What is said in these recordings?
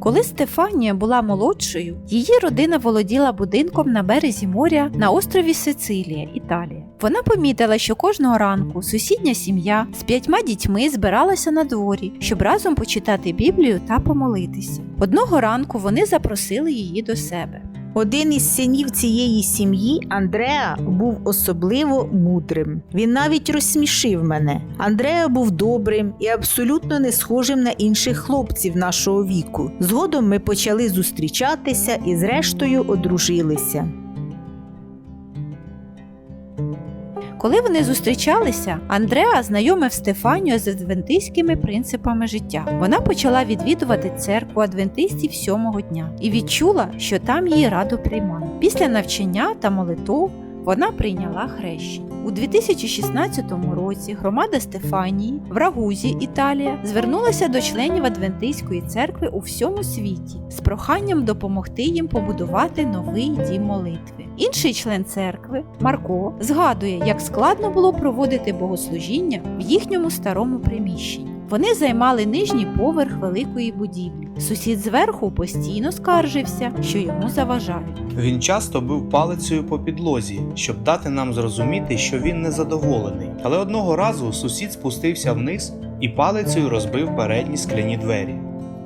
Коли Стефанія була молодшою, її родина володіла будинком на березі моря на острові Сицилія, Італія. Вона помітила, що кожного ранку сусідня сім'я з п'ятьма дітьми збиралася на дворі, щоб разом почитати Біблію та помолитися. Одного ранку вони запросили її до себе. Один із синів цієї сім'ї, Андреа, був особливо мудрим. Він навіть розсмішив мене. Андреа був добрим і абсолютно не схожим на інших хлопців нашого віку. Згодом ми почали зустрічатися і, зрештою, одружилися. Коли вони зустрічалися, Андреа знайомив Стефанію з адвентистськими принципами життя. Вона почала відвідувати церкву адвентистів сьомого дня і відчула, що там її радо приймали. Після навчання та молитов вона прийняла хрещення. У 2016 році громада Стефанії в Рагузі, Італія, звернулася до членів Адвентистської церкви у всьому світі з проханням допомогти їм побудувати новий дім молитви. Інший член церкви, Марко, згадує, як складно було проводити богослужіння в їхньому старому приміщенні. Вони займали нижній поверх великої будівлі. Сусід зверху постійно скаржився, що йому заважають. Він часто бив палицею по підлозі, щоб дати нам зрозуміти, що він незадоволений. Але одного разу сусід спустився вниз і палицею розбив передні скляні двері.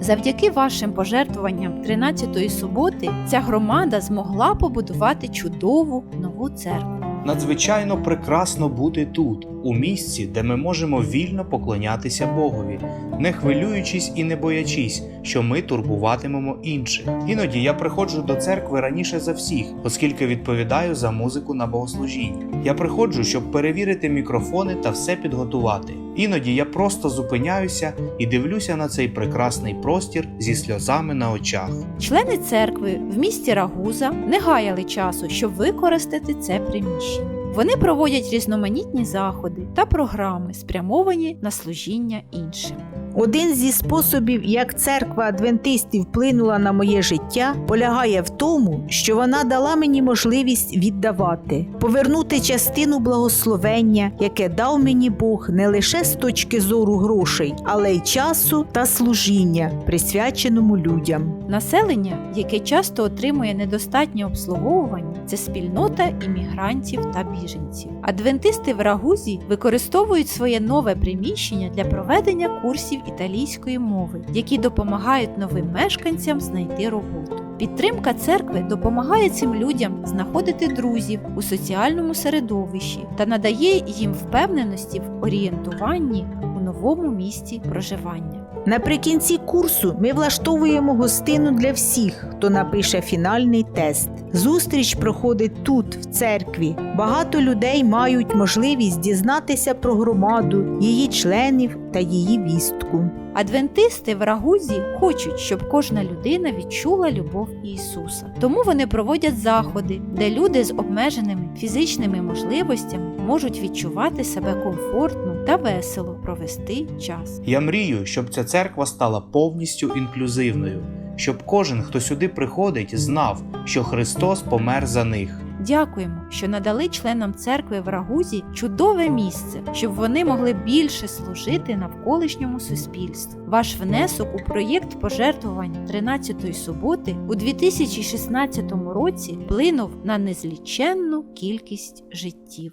Завдяки вашим пожертвуванням 13-ї суботи ця громада змогла побудувати чудову нову церкву. Надзвичайно прекрасно бути тут, у місці, де ми можемо вільно поклонятися Богові, не хвилюючись і не боячись, що ми турбуватимемо інших. Іноді я приходжу до церкви раніше за всіх, оскільки відповідаю за музику на богослужінні. Я приходжу, щоб перевірити мікрофони та все підготувати. Іноді я просто зупиняюся і дивлюся на цей прекрасний простір зі сльозами на очах. Члени церкви в місті Рагуза не гаяли часу, щоб використати це приміщення. Вони проводять різноманітні заходи та програми, спрямовані на служіння іншим. Один зі способів, як церква адвентистів вплинула на моє життя, полягає в тому, що вона дала мені можливість віддавати, повернути частину благословення, яке дав мені Бог не лише з точки зору грошей, але й часу та служіння, присвяченому людям. Населення, яке часто отримує недостатнє обслуговування, це спільнота іммігрантів та біженців. Адвентисти в Рагузі використовують своє нове приміщення для проведення курсів італійської мови, які допомагають новим мешканцям знайти роботу. Підтримка церкви допомагає цим людям знаходити друзів у соціальному середовищі та надає їм впевненості в орієнтуванні у новому місці проживання. Наприкінці курсу ми влаштовуємо гостину для всіх, хто напише фінальний тест. Зустріч проходить тут, в церкві. Багато людей мають можливість дізнатися про громаду, її членів та її вістку. Адвентисти в Рагузі хочуть, щоб кожна людина відчула любов Ісуса. Тому вони проводять заходи, де люди з обмеженими фізичними можливостями можуть відчувати себе комфортно та весело провести час. Я мрію, щоб ця церква стала повністю інклюзивною, щоб кожен, хто сюди приходить, знав, що Христос помер за них. Дякуємо, що надали членам церкви в Рагузі чудове місце, щоб вони могли більше служити навколишньому суспільству. Ваш внесок у проєкт пожертвування 13-ї суботи у 2016 році вплинув на незліченну кількість життів.